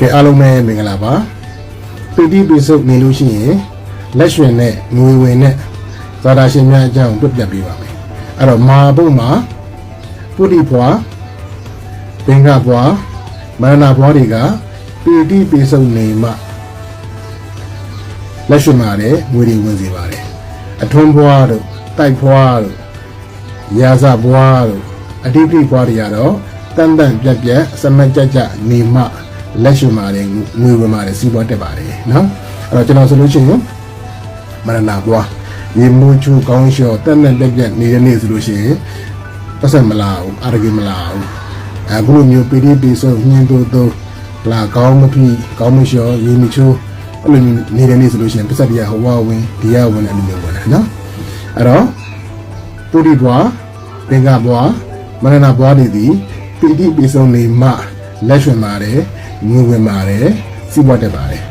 ကဲအားလုံးပဲမင်္ဂလာပါပီတိပိစုတ်နေလို့ရှိရင်လက်ရွှင်နဲ့ငွေဝင်နဲ့ဇာတာရှင်များအကြောင်းပြပြပေးပါမယ်အဲ့တော့မာဘုတ်မှာပုရိဘွားဘင်္ဂဘွားမရဏဘွားတွေကပီတိပိစုတ်နေမှလက်ရွှင်ပါတယ်ငွေတွေဝင်စေပါတယ်အထွန်းဘွားတို့တိုက်ဘွားတို့ရာဇဘွားတို့အတိပိဘွားတွေကတော့တန်တန်ပြက်ပြက်စမတ်ကြကြနေမှ လက်ရွှင်ပါတယ်ငွေဝင်ပါတယ်စီးပွားတက်ပါတယ်နော်အဲ့တော့ကျွန်တော်ဆိုလို့ရှိရင်မရဏဘွားရေမူချူကောင်းလျှော်တက်တက်ပြက်ပြက်နေတဲ့နေ့ဆိုလို့ရှိရင်ပတ်ဆက်မလာဘူးအာရဂေမလာဘူးအခုလိုမျိုးပီတိပိဆိုညင်တို့တို့လာကောင်းမဖြစ်ကောင်းမလျှော်ရေမချူအဲ့လိုနေတဲ့နေ့ဆိုလို့ရှိရင်ပတ်ဆက်ပြဟိုဝဝင်ဒီရဝင်အဲ့လိုမျိုးဝင်တယ်နော်အဲ့တော့ပုရိဘွားသင်္ကဘွားမရဏဘွားတွေသည်ပီတိပိစုံနေမှ လက်ရွှင်ပါတယ်ငွေဝင်ပါတယ်စီးပွားတက်ပါတယ်